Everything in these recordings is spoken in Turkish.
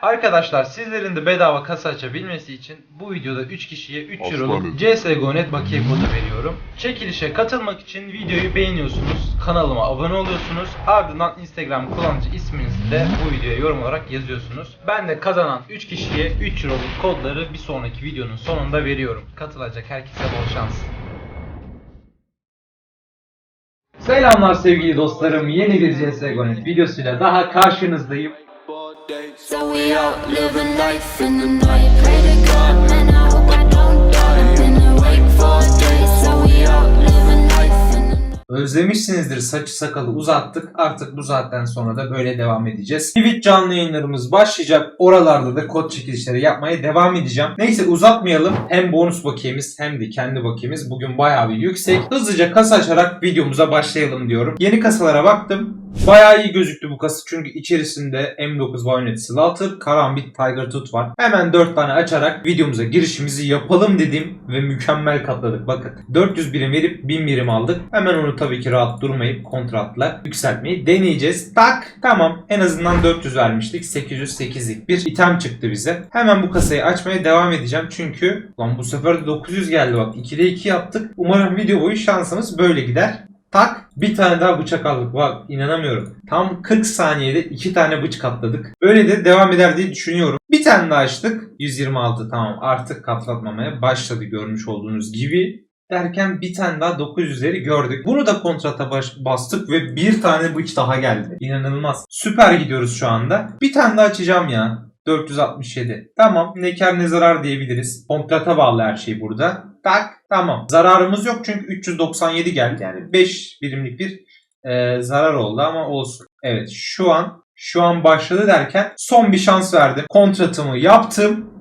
Arkadaşlar sizlerin de bedava kasa açabilmesi için bu videoda 3 kişiye 3 euroluk. CSGO.net bakiye kodu veriyorum. Çekilişe katılmak için videoyu beğeniyorsunuz, kanalıma abone oluyorsunuz, ardından Instagram kullanıcı isminizi de bu videoya yorum olarak yazıyorsunuz. Ben de kazanan 3 kişiye 3 euroluk kodları bir sonraki videonun sonunda veriyorum. Katılacak herkese bol şans. Selamlar sevgili dostlarım. Yeni bir CSGO.net videosuyla daha karşınızdayım. So we out living life in the night. Pray to God, man, I hope I don't die. Been awake for days, so we out living life in the night. Özlemişsinizdir saçı sakalı uzattık. Artık bu saatten sonra da böyle devam edeceğiz. Twitch canlı yayınlarımız başlayacak. Oralarda da kod çekilişleri yapmaya devam edeceğim. Neyse uzatmayalım. Hem bonus bakiyemiz hem de kendi bakiyemiz bugün bayağı bir yüksek. Hızlıca kasa açarak videomuza başlayalım diyorum. Yeni kasalara baktım. Bayağı iyi gözüktü bu kasa çünkü içerisinde M9 Bayonet Slaughter, Karambit Tiger Tooth var. Hemen 4 tane açarak videomuza girişimizi yapalım dedim ve mükemmel katladık. Bakın 400 birim verip 1000 birim aldık. Hemen onu tabii ki rahat durmayıp kontratla yükseltmeyi deneyeceğiz. Tak tamam en azından 400 vermiştik. 808'lik bir item çıktı bize. Hemen bu kasayı açmaya devam edeceğim çünkü lan bu sefer de 900 geldi bak 2'de 2 yaptık. Umarım video boyu şansımız böyle gider. Tak bir tane daha bıçak aldık. Bak inanamıyorum. Tam 40 saniyede iki tane bıçak atladık. Böyle de devam eder diye düşünüyorum. Bir tane daha açtık. 126 tamam artık katlatmamaya başladı görmüş olduğunuz gibi. Derken bir tane daha 900'leri gördük. Bunu da kontrata baş- bastık ve bir tane bıç daha geldi. İnanılmaz. Süper gidiyoruz şu anda. Bir tane daha açacağım ya. 467. Tamam ne kar ne zarar diyebiliriz. Kontrata bağlı her şey burada. Tak tamam. Zararımız yok çünkü 397 geldi. Yani 5 birimlik bir e, zarar oldu ama olsun. Evet şu an şu an başladı derken son bir şans verdim. Kontratımı yaptım.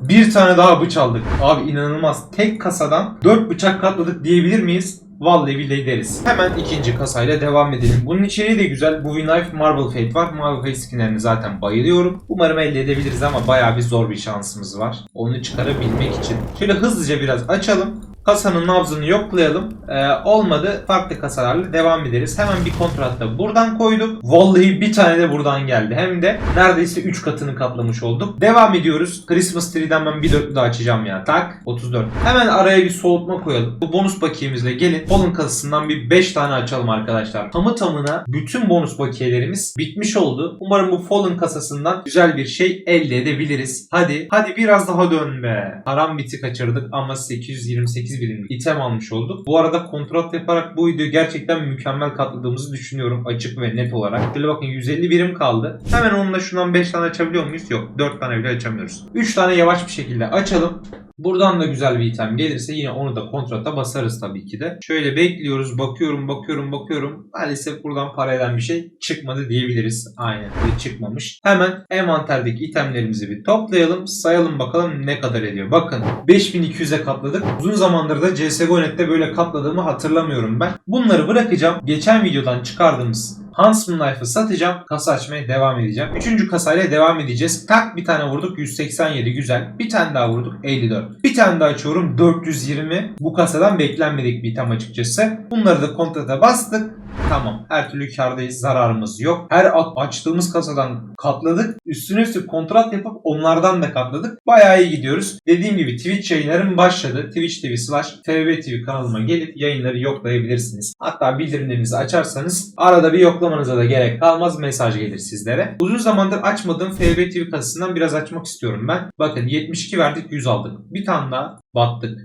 Bir tane daha bıç aldık. Abi inanılmaz. Tek kasadan 4 bıçak katladık diyebilir miyiz? Vallahi billahi deriz. Hemen ikinci kasayla devam edelim. Bunun içeriği de güzel. Bu Knife Marble Fate var. Marble Fate skinlerine zaten bayılıyorum. Umarım elde edebiliriz ama bayağı bir zor bir şansımız var. Onu çıkarabilmek için. Şöyle hızlıca biraz açalım. Kasanın nabzını yoklayalım. Ee, olmadı farklı kasalarla devam ederiz. Hemen bir kontratta buradan koyduk. Vallahi bir tane de buradan geldi. Hem de neredeyse 3 katını kaplamış olduk. Devam ediyoruz. Christmas Tree'den ben bir dörtlü daha açacağım ya. Tak 34. Hemen araya bir soğutma koyalım. Bu bonus bakiyemizle gelin. Pollen kasasından bir 5 tane açalım arkadaşlar. Tamı tamına bütün bonus bakiyelerimiz bitmiş oldu. Umarım bu Fallen kasasından güzel bir şey elde edebiliriz. Hadi. Hadi biraz daha dön be. Haram biti kaçırdık ama 828 birimlik item almış olduk. Bu arada kontrat yaparak bu videoyu gerçekten mükemmel katladığımızı düşünüyorum açık ve net olarak. Şöyle bakın 150 birim kaldı. Hemen onunla şundan 5 tane açabiliyor muyuz? Yok. 4 tane bile açamıyoruz. 3 tane yavaş bir şekilde açalım. Buradan da güzel bir item gelirse yine onu da kontrata basarız tabii ki de. Şöyle bekliyoruz. Bakıyorum, bakıyorum, bakıyorum. Maalesef buradan para eden bir şey çıkmadı diyebiliriz. Aynen öyle çıkmamış. Hemen envanterdeki itemlerimizi bir toplayalım. Sayalım bakalım ne kadar ediyor. Bakın 5200'e katladık. Uzun zamandır da CSGO.net'te böyle katladığımı hatırlamıyorum ben. Bunları bırakacağım. Geçen videodan çıkardığımız Huntsman Knife'ı satacağım. Kasa açmaya devam edeceğim. Üçüncü kasayla devam edeceğiz. Tak bir tane vurduk 187 güzel. Bir tane daha vurduk 54. Bir tane daha açıyorum 420. Bu kasadan beklenmedik bir item açıkçası. Bunları da kontrata bastık. Tamam. Her türlü kardayız. Zararımız yok. Her açtığımız kasadan katladık. Üstüne üstlük kontrat yapıp onlardan da katladık. Bayağı iyi gidiyoruz. Dediğim gibi Twitch yayınlarım başladı. Twitch TV slash TV kanalıma gelip yayınları yoklayabilirsiniz. Hatta bildirimlerinizi açarsanız arada bir yoklamanıza da gerek kalmaz. Mesaj gelir sizlere. Uzun zamandır açmadığım FB TV kasasından biraz açmak istiyorum ben. Bakın 72 verdik 100 aldık. Bir tane daha battık.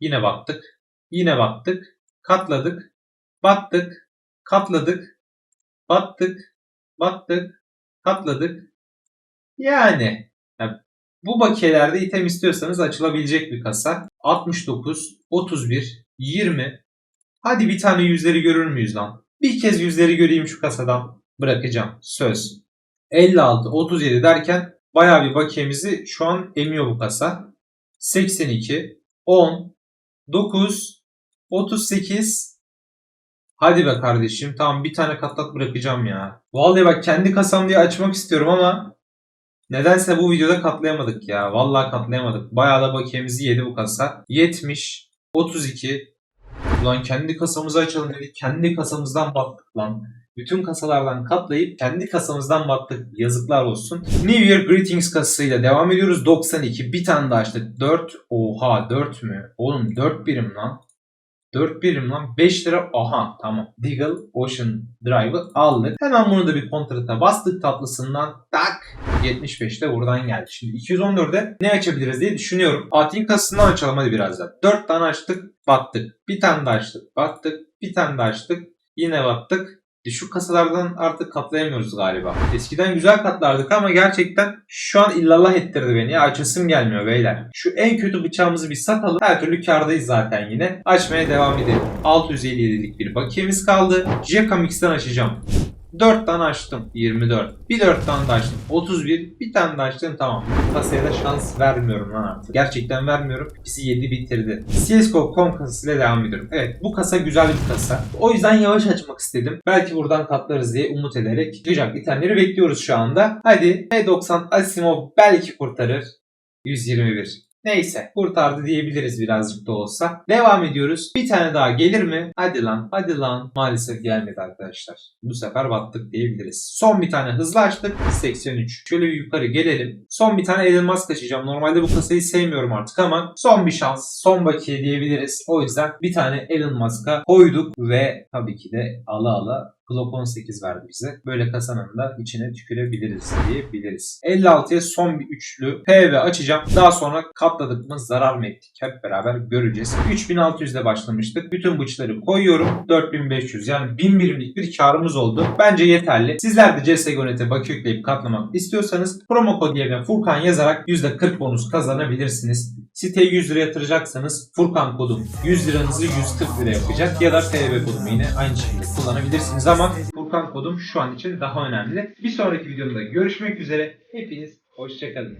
Yine battık. Yine battık. Katladık. Battık. Katladık. Battık. Battık. Katladık. Yani ya bu bakiyelerde item istiyorsanız açılabilecek bir kasa. 69, 31, 20. Hadi bir tane yüzleri görür müyüz lan? Bir kez yüzleri göreyim şu kasadan. Bırakacağım. Söz. 56, 37 derken bayağı bir bakiyemizi şu an emiyor bu kasa. 82, 10, 9, 38, Hadi be kardeşim. Tamam bir tane katlat bırakacağım ya. Vallahi bak kendi kasam diye açmak istiyorum ama nedense bu videoda katlayamadık ya. Vallahi katlayamadık. Bayağı da bakiyemizi yedi bu kasa. 70, 32. Ulan kendi kasamızı açalım dedik. Kendi kasamızdan baktık lan. bütün kasalardan katlayıp kendi kasamızdan battık. Yazıklar olsun. New Year Greetings kasasıyla devam ediyoruz. 92 bir tane daha açtık. 4 oha 4 mü? Oğlum 4 birim lan. 4 birim lan 5 lira aha tamam. Deagle Ocean Drive'ı aldık. Hemen bunu da bir kontrata bastık tatlısından tak 75'te buradan geldi. Şimdi 214'e ne açabiliriz diye düşünüyorum. Atin kasasından açalım hadi birazdan. 4 tane açtık battık. Bir tane daha açtık battık. Bir tane daha açtık yine battık. Düşük kasalardan artık katlayamıyoruz galiba. Eskiden güzel katlardık ama gerçekten şu an illallah ettirdi beni. Açasım gelmiyor beyler. Şu en kötü bıçağımızı bir satalım. Her türlü kardayız zaten yine. Açmaya devam edelim. 657'lik bir bakiyemiz kaldı. Jekamix'ten açacağım. 4 tane açtım. 24. Bir 4 tane daha açtım. 31. Bir tane daha açtım. Tamam. Kasaya da şans vermiyorum lan artık. Gerçekten vermiyorum. Bizi yedi bitirdi. CSGO.com kasasıyla devam ediyorum. Evet bu kasa güzel bir kasa. O yüzden yavaş açmak istedim. Belki buradan katlarız diye umut ederek çıkacak itemleri bekliyoruz şu anda. Hadi P90 Asimov belki kurtarır. 121. Neyse kurtardı diyebiliriz birazcık da olsa. Devam ediyoruz. Bir tane daha gelir mi? Hadi lan hadi lan. Maalesef gelmedi arkadaşlar. Bu sefer battık diyebiliriz. Son bir tane hızlı açtık. 83. Şöyle bir yukarı gelelim. Son bir tane Elon Musk açacağım. Normalde bu kasayı sevmiyorum artık ama son bir şans. Son bakiye diyebiliriz. O yüzden bir tane Elon Musk'a koyduk ve tabii ki de ala ala Glock 18 verdi bize. Böyle kasanın da içine tükürebiliriz diyebiliriz. 56'ya son bir üçlü PV açacağım. Daha sonra katladık mı zarar mı ettik? Hep beraber göreceğiz. 3600 ile başlamıştık. Bütün bıçları koyuyorum. 4500 yani 1000 birimlik bir karımız oldu. Bence yeterli. Sizler de CSGO.net'e bakı yükleyip katlamak istiyorsanız promo kod yerine Furkan yazarak %40 bonus kazanabilirsiniz. Siteye 100 lira yatıracaksanız Furkan kodum 100 liranızı 140 lira yapacak ya da TB kodumu yine aynı şekilde kullanabilirsiniz ama Furkan kodum şu an için daha önemli. Bir sonraki videomda görüşmek üzere. Hepiniz hoşçakalın.